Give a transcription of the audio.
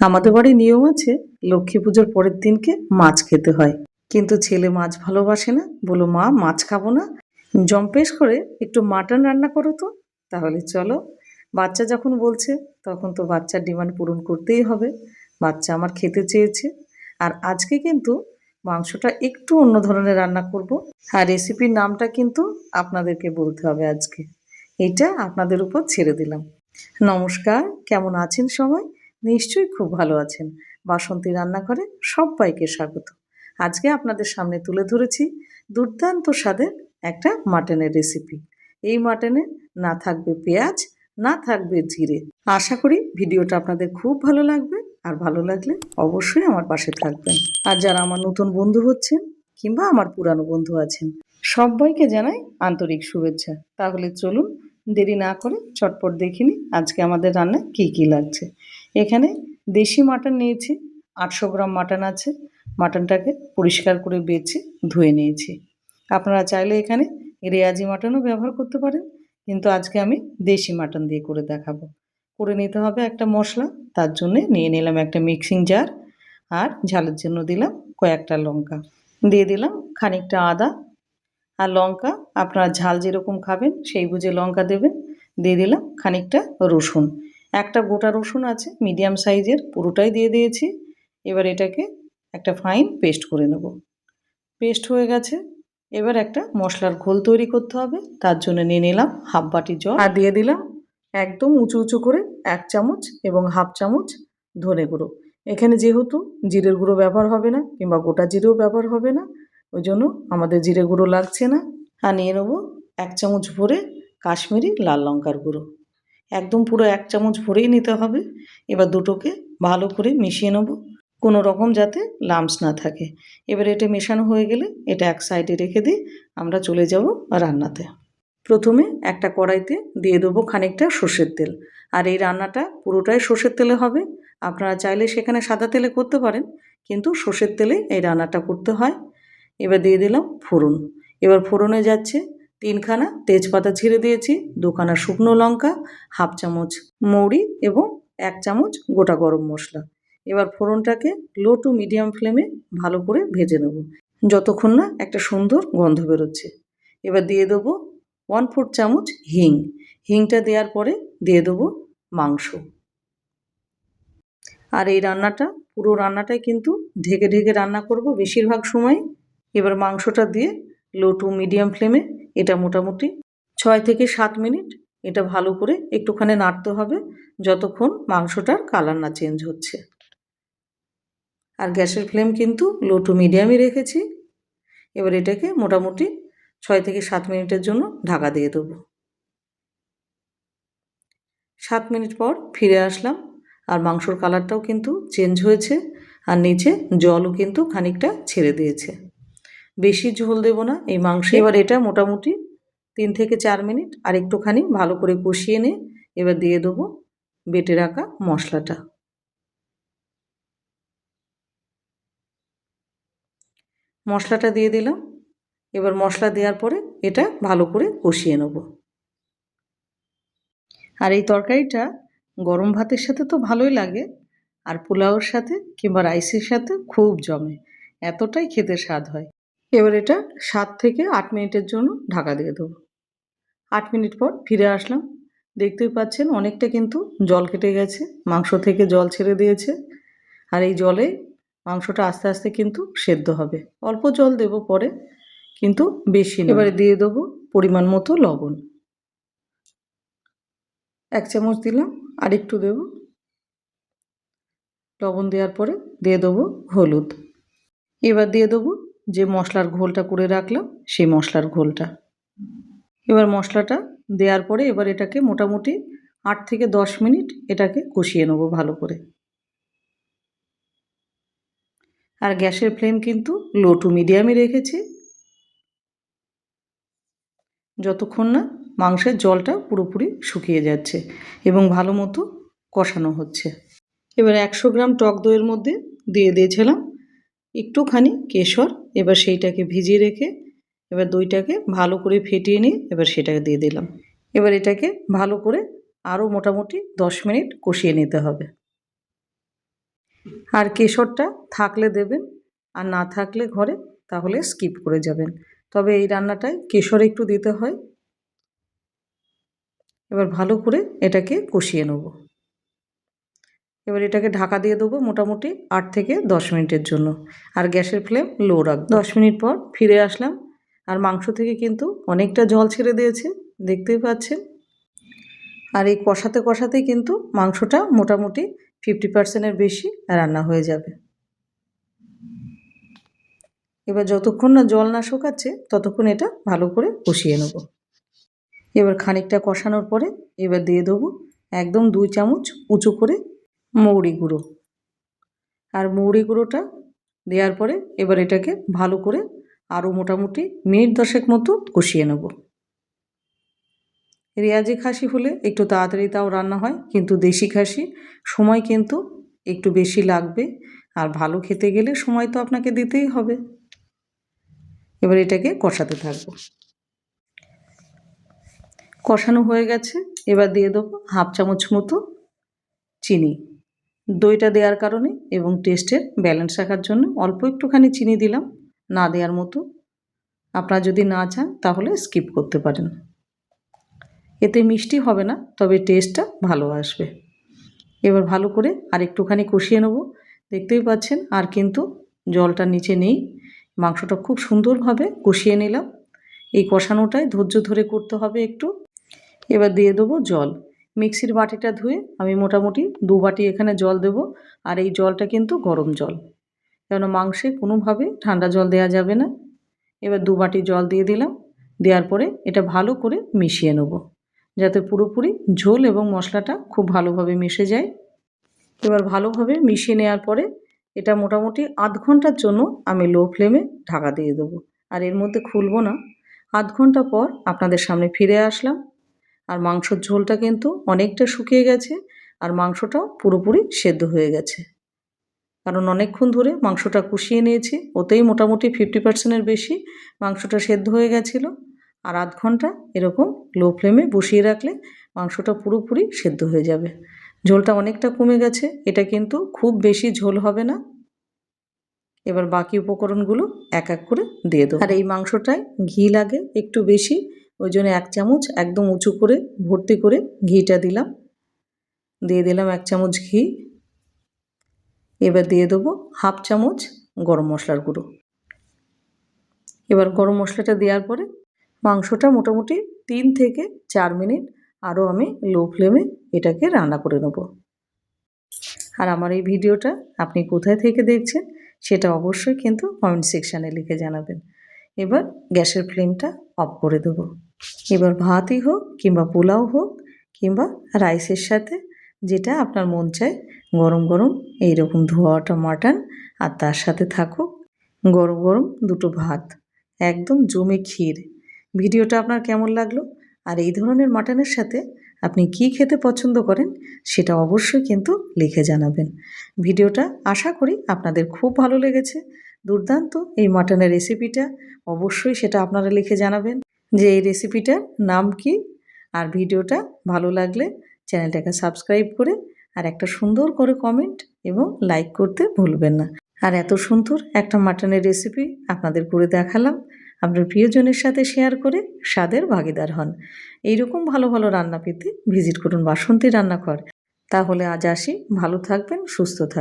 আমাদের বাড়ির নিয়ম আছে, লক্ষ্মী পুজোর পরের দিনকে মাছ খেতে হয়। কিন্তু ছেলে মাছ ভালোবাসে না, বলো মা, মাছ খাব না। জম্পেশ করে একটু মাটন রান্না করো তো, তাহলে চলো। বাচ্চা যখন বলছে, তখন তো বাচ্চার ডিমান্ড পূরণ করতেই হবে। বাচ্চা আমার খেতে চেয়েছে। আর আজকে কিন্তু মাংসটা একটু অন্য ধরনের রান্না করব। আর রেসিপির নামটা কিন্তু আপনাদেরকে বলতে হবে আজকে। এটা আপনাদের উপর ছেড়ে দিলাম। নমস্কার, কেমন আছেন সবাই? নিশ্চয়ই খুব ভালো আছেন। বাসন্তী রান্নাঘরে সবাইকে স্বাগত। আজকে আপনাদের সামনে তুলে ধরেছি দুর্দান্ত স্বাদের একটা মাটনের রেসিপি এই মাটনে না থাকবে পেঁয়াজ, না থাকবে জিরে। আশা করি ভিডিওটা আপনাদের খুব ভালো লাগবে। আর ভালো লাগলে অবশ্যই আমার পাশে থাকবেন। আর যারা আমার নতুন বন্ধু হচ্ছেন কিংবা আমার পুরানো বন্ধু আছেন, সবাইকে জানাই আন্তরিক শুভেচ্ছা। তাহলে চলুন দেরি না করে চটপট দেখিনি আজকে আমাদের রান্নায় কী কী লাগছে। এখানে দেশি মাটন নিয়েছি, আটশো গ্রাম মাটন আছে। মাটনটাকে পরিষ্কার করে বেছে ধুয়ে নিয়েছি। আপনারা চাইলে এখানে রেয়াজি মাটনও ব্যবহার করতে পারেন, কিন্তু আজকে আমি দেশি মাটন দিয়ে করে দেখাবো। করে নিতে হবে একটা মশলা, তার জন্যে নিয়ে নিলাম একটা মিক্সিং জার আর ঝালের জন্য দিলাম কয়েকটা লঙ্কা। দিয়ে দিলাম খানিকটা আদা আর লঙ্কা আপনারা ঝাল যেরকম খাবেন সেই বুঝে লঙ্কা দেবেন। দিয়ে দিলাম খানিকটা রসুন। একটা গোটা রসুন আছে, মিডিয়াম সাইজের, পুরোটাই দিয়ে দিয়েছি। এবার এটাকে একটা ফাইন পেস্ট করে নেব। পেস্ট হয়ে গেছে। এবার একটা মশলার ঘোল তৈরি করতে হবে। তার জন্য নিয়ে নিলাম হাফ বাটি জল। আর দিয়ে দিলাম একদম উঁচু উঁচু করে এক চামচ এবং হাফ চামচ ধনে গুঁড়ো। এখানে যেহেতু জিরের গুঁড়ো ব্যবহার হবে না কিংবা গোটা জিরেও ব্যবহার হবে না ওই জন্য আমাদের জিরে গুঁড়ো লাগছে না। আর নিয়ে নেব এক চামচ ভরে কাশ্মীরি লাল লঙ্কার গুঁড়ো। একদম পুরো এক চামচ ভরেই নিতে হবে। এবার দুটোকে ভালো করে মিশিয়ে নেব। কোনো রকম যাতে লামস না থাকে। এবার এটা মেশানো হয়ে গেলে এটা এক সাইডে রেখে দিই আমরা চলে যাব রান্নাতে। প্রথমে একটা কড়াইতে দিয়ে দেবো খানিকটা সর্ষের তেল। আর এই রান্নাটা পুরোটাই সর্ষের তেলে হবে। আপনারা চাইলে সেখানে সাদা তেলে করতে পারেন, কিন্তু সর্ষের তেলে এই রান্নাটা করতে হয়। এবার দিয়ে দিলাম ফোড়ন। এবার ফোড়নে যাচ্ছে তিনখানা তেজপাতা ছিঁড়ে দিয়েছি, দুখানা শুকনো লঙ্কা, হাফ চামচ মৌরি এবং এক চামচ গোটা গরম মশলা। এবার ফোড়নটাকে লো টু মিডিয়াম ফ্লেমে ভালো করে ভেজে নেব। যতক্ষণ না একটা সুন্দর গন্ধ বেরোচ্ছে। এবার দিয়ে দেবো ওয়ান ফোর চামচ হিং। হিংটা দেওয়ার পরে দিয়ে দেবো মাংস। আর এই রান্নাটা, পুরো রান্নাটাই কিন্তু ঢেকে ঢেকে রান্না করব বেশিরভাগ সময়। এবার মাংসটা দিয়ে লো টু মিডিয়াম ফ্লেমে এটা মোটামুটি ছয় থেকে সাত মিনিট এটা ভালো করে একটুখানি নাড়তে হবে যতক্ষণ মাংসটার কালার না চেঞ্জ হচ্ছে। আর গ্যাসের ফ্লেম কিন্তু লো টু মিডিয়ামই রেখেছি। এবার এটাকে মোটামুটি ছয় থেকে সাত মিনিটের জন্য ঢাকা দিয়ে দেবো। সাত মিনিট পর ফিরে আসলাম আর মাংসর কালারটাও কিন্তু চেঞ্জ হয়েছে আর নিচে জলও কিন্তু খানিকটা ছেড়ে দিয়েছে। বেশি ঝোল দেবো না। এই মাংস এবার এটা মোটামুটি তিন থেকে চার মিনিট আর একটুখানি ভালো করে কষিয়ে নিয়ে এবার দিয়ে দেবো বেটে রাখা মশলাটা। মশলাটা দিয়ে দিলাম। এবার মশলা দেওয়ার পরে এটা ভালো করে কষিয়ে নেব। আর এই তরকারিটা গরম ভাতের সাথে তো ভালোই লাগে আর পোলাওর সাথে কিংবা রাইসের সাথে খুব জমে। এতটাই খেতে স্বাদ হয়। এবার এটা সাত থেকে আট মিনিটের জন্য ঢাকা দিয়ে দেবো। আট মিনিট পর ফিরে আসলাম। দেখতেই পাচ্ছেন অনেকটা কিন্তু জল কেটে গেছে, মাংস থেকে জল ছেড়ে দিয়েছে। আর এই জলে মাংসটা আস্তে আস্তে কিন্তু সেদ্ধ হবে। অল্প জল দেব পরে, কিন্তু বেশি এবারে দিয়ে দেবো পরিমাণ মতো লবণ। এক চামচ দিলাম, আর একটু দেবো। লবণ দেওয়ার পরে দিয়ে দেবো হলুদ। এবার দিয়ে দেবো যে মশলার ঘোলটা করে রাখলাম, সেই মশলার ঘোলটা। এবার মশলাটা দেওয়ার পরে এবার এটাকে মোটামুটি আট থেকে দশ মিনিট এটাকে কষিয়ে নেব ভালো করে। আর গ্যাসের ফ্লেম কিন্তু লো টু মিডিয়ামে রেখেছি। যতক্ষণ না মাংসের জলটা পুরোপুরি শুকিয়ে যাচ্ছে এবং ভালো মতো কষানো হচ্ছে। এবার একশো গ্রাম টক দইয়ের মধ্যে দিয়ে দিয়েছিলাম একটুখানি কেশর, এবার সেইটাকে ভিজিয়ে রেখে এবার দইটাকে ভালো করে ফেটিয়ে নিয়ে এবার সেটাকে দিয়ে দিলাম। এবার এটাকে ভালো করে আরও মোটামুটি দশ মিনিট কষিয়ে নিতে হবে। আর কেশরটা থাকলে দেবেন, আর না থাকলে ঘরে তাহলে স্কিপ করে যাবেন। তবে এই রান্নাটায় কেশর একটু দিতে হয়। এবার ভালো করে এটাকে কষিয়ে নেব। এবার এটাকে ঢাকা দিয়ে দেবো মোটামুটি আট থেকে দশ মিনিটের জন্য। আর গ্যাসের ফ্লেম লো রাখব। দশ মিনিট পর ফিরে আসলাম। আর মাংস থেকে কিন্তু অনেকটা জল ছেড়ে দিয়েছে, দেখতেই পাচ্ছেন। আর এই কষাতে কষাতেই কিন্তু মাংসটা মোটামুটি ফিফটি পার্সেন্টের বেশি রান্না হয়ে যাবে। এবার যতক্ষণ না জল না শুকাচ্ছে, ততক্ষণ এটা ভালো করে কষিয়ে নেব। এবার খানিকটা কষানোর পরে এবার দিয়ে দেবো একদম দুই চামচ উঁচু করে মৌরি গুঁড়ো। আর মৌরি গুঁড়োটা দেওয়ার পরে এবার এটাকে ভালো করে আরও মোটামুটি মিনিট দশেক মতো কষিয়ে নেব। রেয়াজি খাসি হলে একটু তাড়াতাড়ি তাও রান্না হয়, কিন্তু দেশি খাসি সময় কিন্তু একটু বেশি লাগবে, আর ভালো খেতে গেলে সময় তো আপনাকে দিতেই হবে। এবার এটাকে কষাতে থাকব। কষানো হয়ে গেছে, এবার দিয়ে দেবো হাফ চামচ মতো চিনি। দইটা দেওয়ার কারণে এবং টেস্টের ব্যালেন্স রাখার জন্য অল্প একটুখানি চিনি দিলাম। না দেওয়ার মতো আপনারা যদি না চান তাহলে স্কিপ করতে পারেন। এতে মিষ্টি হবে না, তবে টেস্টটা ভালো আসবে। এবার ভালো করে আর একটুখানি কষিয়ে নেব। দেখতেই পাচ্ছেন, আর কিন্তু জলটা নিচে নেই। মাংসটা খুব সুন্দরভাবে কষিয়ে নিলাম। এই কষানোটাই ধৈর্য ধরে করতে হবে একটু। এবার দিয়ে দেবো জল। মিক্সির বাটিটা ধুয়ে আমি মোটামুটি দু বাটি এখানে জল দেব। আর এই জলটা কিন্তু গরম জল। কেন মাংসে কোনোভাবে ঠান্ডা জল দেওয়া যাবে না। এবার দু বাটি জল দিয়ে দিলাম। দেওয়ার পরে এটা ভালো করে মিশিয়ে নেব। যাতে পুরোপুরি ঝোল এবং মশলাটা খুব ভালোভাবে মিশে যায়। এবার ভালোভাবে মিশিয়ে নেওয়ার পরে এটা মোটামুটি আধ ঘণ্টার জন্য আমি লো ফ্লেমে ঢাকা দিয়ে দেবো। আর এর মধ্যে খুলবো না। আধ ঘণ্টা পর আপনাদের সামনে ফিরে আসলাম। আর মাংসর ঝোলটা কিন্তু অনেকটা শুকিয়ে গেছে আর মাংসটাও পুরোপুরি সেদ্ধ হয়ে গেছে। কারণ অনেকক্ষণ ধরে মাংসটা কষিয়ে নিয়েছি, ওতেই মোটামুটি ফিফটি পার্সেন্টের বেশি মাংসটা সেদ্ধ হয়ে গেছিল। আর আধ ঘণ্টা এরকম লো ফ্লেমে বসিয়ে রাখলে মাংসটা পুরোপুরি সেদ্ধ হয়ে যাবে। ঝোলটা অনেকটা কমে গেছে, এটা কিন্তু খুব বেশি ঝোল হবে না। এবার বাকি উপকরণগুলো এক এক করে দিয়ে দেবো। আর এই মাংসটায় ঘি লাগে একটু বেশি ওই জন্য এক চামচ একদম উঁচু করে ভর্তি করে ঘিটা দিলাম। দিয়ে দিলাম এক চামচ ঘি। এবার দিয়ে দেবো হাফ চামচ গরম মশলার গুঁড়ো। এবার গরম মশলাটা দেওয়ার পরে মাংসটা মোটামুটি তিন থেকে চার মিনিট আরও আমি লো ফ্লেমে এটাকে রান্না করে নেব। আর আমার এই ভিডিওটা আপনি কোথায় থেকে দেখছেন সেটা অবশ্যই কিন্তু কমেন্ট সেকশানে লিখে জানাবেন। এবার গ্যাসের ফ্লেমটা অফ করে দেবো। এবার ভাতই হোক, কিংবা পোলাও হোক, কিংবা রাইসের সাথে যেটা আপনার মন চায়, গরম গরম এইরকম ধোয়াটা মাটন আর তার সাথে থাকুক গরম গরম দুটো ভাত, একদম জমে ক্ষীর। ভিডিওটা আপনার কেমন লাগল আর এই ধরনের মাটনের সাথে আপনি কি খেতে পছন্দ করেন সেটা অবশ্যই কিন্তু লিখে জানাবেন। ভিডিওটা আশা করি আপনাদের খুব ভালো লেগেছে। দুর্দান্ত এই মাটনের রেসিপিটা অবশ্যই সেটা আপনারা লিখে জানাবেন। যে এই রেসিপিটার নাম কি আর ভিডিওটা ভালো লাগলে চ্যানেলটাকে সাবস্ক্রাইব করে আর একটা সুন্দর করে কমেন্ট এবং লাইক করতে ভুলবেন না। আর এত সুন্দর একটা মাটনের রেসিপি আপনাদের করে দেখালাম। আপনার প্রিয়জনের সাথে শেয়ার করে স্বাদের ভাগিদার হন। এইরকম ভালো ভালো রান্না পেতে ভিজিট করুন বাসন্তী রান্নাঘর। তাহলে আজ আসি। ভালো থাকবেন, সুস্থ থাকবেন।